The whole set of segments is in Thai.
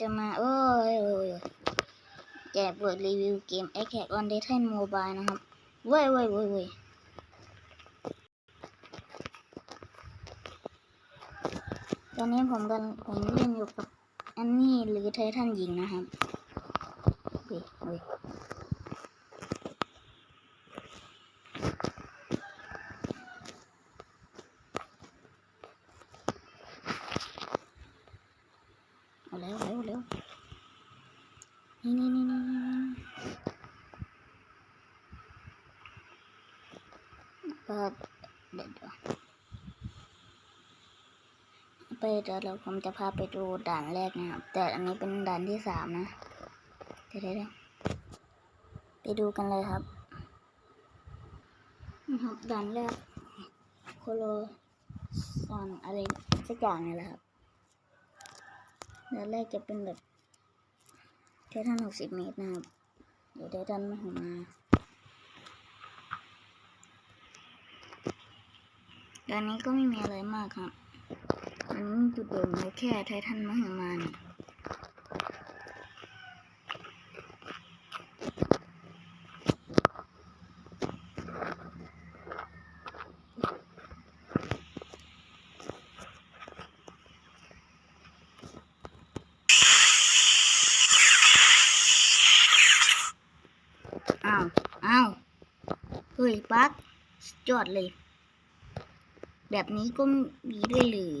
จะมา โอ้ยโอ้ยโอ้ยแกเปิดรีวิวเกม a t t a c k on Titan Mobile นะครับ เว้ยเว้ยเว้ยเว้ยตอนนี้ผมกันผมเล่นอยู่กับอันนี่หรือไททันหญิงนะครับเว้ยเว้ยเอาแล้วเอาแล้วเอาแล้วนี่นี่นี่นี่นี่เปิด เดี๋ยวเดี๋ยวไปเดี๋ยวเราผมจะพาไปดูด่านแรกนะครับ แต่อันนี้เป็นด่านที่สามนะเดี๋ยวเดี๋ยวไปดูกันเลยครับนะครับด่านแรกโคโลซอนอะไรสักอย่างนี่แหละครับด่านแรกจะเป็นแบบเททันหกสิบเมตรนะครับ เดี๋ยวเททันมาหมา ด่านนี้ก็ไม่มีอะไรมากครับมันมีจุดเด่นเลยแค่ไททันมหึมานอ้าว อ้าว เฮ้ย ปักสุดยอดเลย แบบนี้ก็มีด้วยหรือ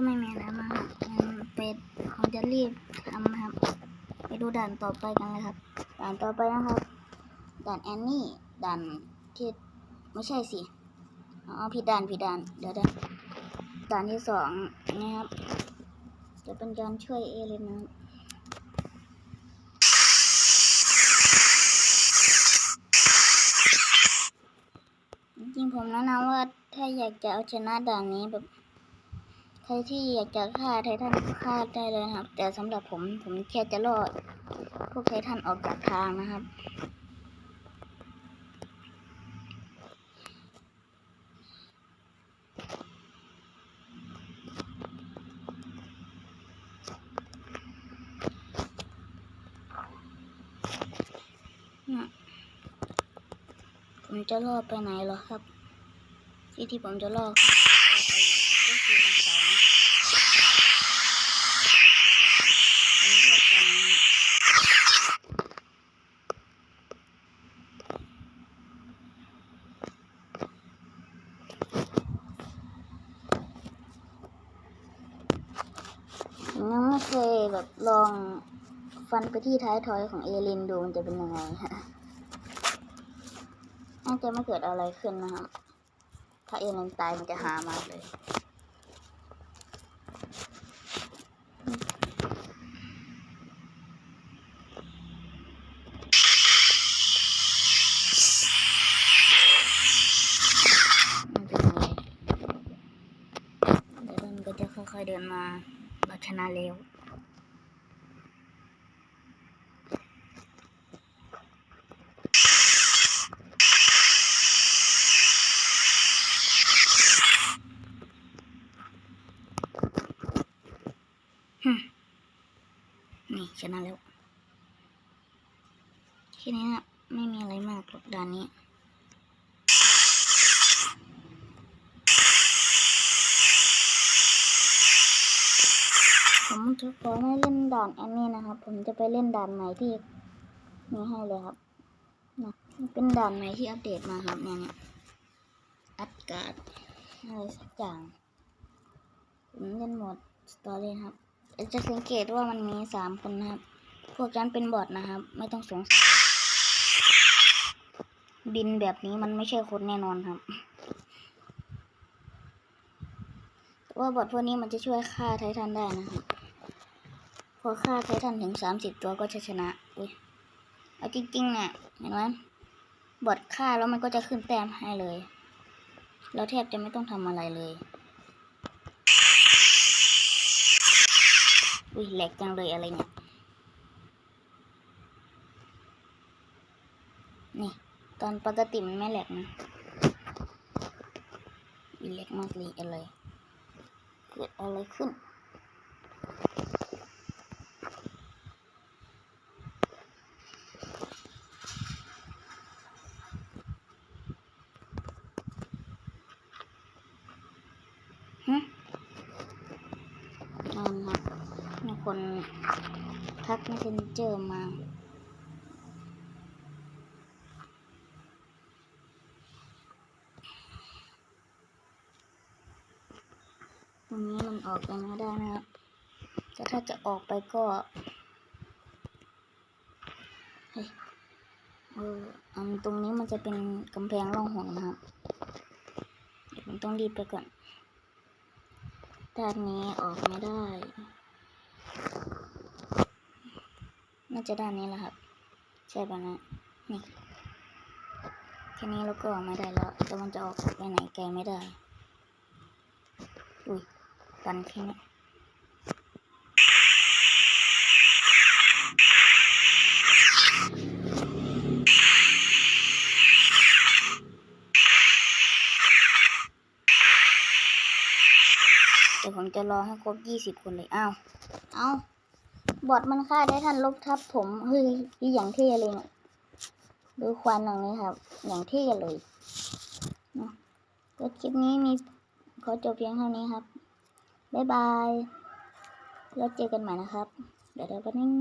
ก็ไม่มีอะไรมากครับงั้นไปผมจะรีบทำครับ ไปดูด่านต่อไปกันเลยครับ ด่านต่อไปนะครับ ด่านแอนนี่ ด่านที่ไม่ใช่สิอ๋อผิดด่านผิดด่าน เดี๋ยวดี๋ยวด่านที่สองนะครับ จะเป็นการช่วยเอเลนนะครับจริงผมแนะนำว่าถ้าอยากจะเอาชนะด่านนี้แบบ ครที่อยากจะฆ่าไททันฆ่าได้เลยนะครับ แต่สำหรับผมผมแค่จะรอดพวกไททันออกจากทางนะครับ ผมจะรอดไปไหนหรอครับ ที่ที่ผมจะรอดครับก็คือบังเสานะอันนี้เรียกกันนะผมยังไม่เคย แบบลองฟันไปที่ท้ายทอยของเอลินดูมันจะเป็นยังไงฮะน่าจะไม่เกิดอะไรขึ้นนะครับ ถ้าเอเลนตายมันจะหามากเลยเป็นไรเดี๋ยวมันก็จะค่อยๆเดินมาเราชนะเร็ว นี่ชนะแล้วแค่นี้นะไม่มีอะไรมากหรอกด่านนี้ผมจะขอไม่เล่นด่านอันนี้นะครับ ผมจะไปเล่นด่านใหม่ที่มีให้เลยครับนะเป็นด่านใหม่ที่อัปเดตมาครับเนี่ยเนี่ยอัดการ์ดอะไรสักอย่างผมเล่นหมดสตอรี่ครับ จะสังเกตว่ามันมีสามคนนะครับ พวกนั้นเป็นบอทนะครับ ไม่ต้องสงสัย บินแบบนี้มันไม่ใช่คนแน่นอนครับแต่ว่าบอทพวกนี้มันจะช่วยฆ่าไททันได้นะครับ พอฆ่าไททันถึงสามสิบตัวก็จะชนะ อุ้ย เอาจริงๆเนี่ยเห็นไหมบอดฆ่าแล้วมันก็จะขึ้นแต้มให้เลย เราแทบจะไม่ต้องทำอะไรเลย อุ้ยแหลกจังเลยอะไรเนี่ย นี่ ตอนปกติมันไม่แหลกนะอีแหลกมากเลยอะไร เกิดอะไรขึ้น ฮะนั่นนะมี คนทัก messenger มา ตรงนี้มันออกไปไม่ได้นะครับแต่ถ้าจะออกไปก็เฮ้ยเอออันตรงนี้มันจะเป็นกำแพงร่องหนนะครับเดี๋ยวผมต้องรีบไปก่อนด้านนี้ออกไม่ได้ น่าจะด้านนี้แหละครับ ใช่ปะนะนี่แค่นี้เราก็ออกไม่ได้แล้ว แต่มันจะออกไปไหนไกลไม่ได้ อุ้ยกันแค่นี้เดี๋ยวผมจะรอให้ครบยี่สิบคนเลย อ้าว เอาบอดมันฆ่าได้ทันลบทับผมเฮ้ยนี่อย่างเท่เลยเนี่ยดูควันอย่างนี้ครับ อย่างเท่เลยนะก็คลิปนี้มีขอจบเพียงเท่านี้ครับ บ๊ายบาย แล้วเจอกันใหม่นะครับ เดี๋ยวเดี๋ยวแป๊บนึง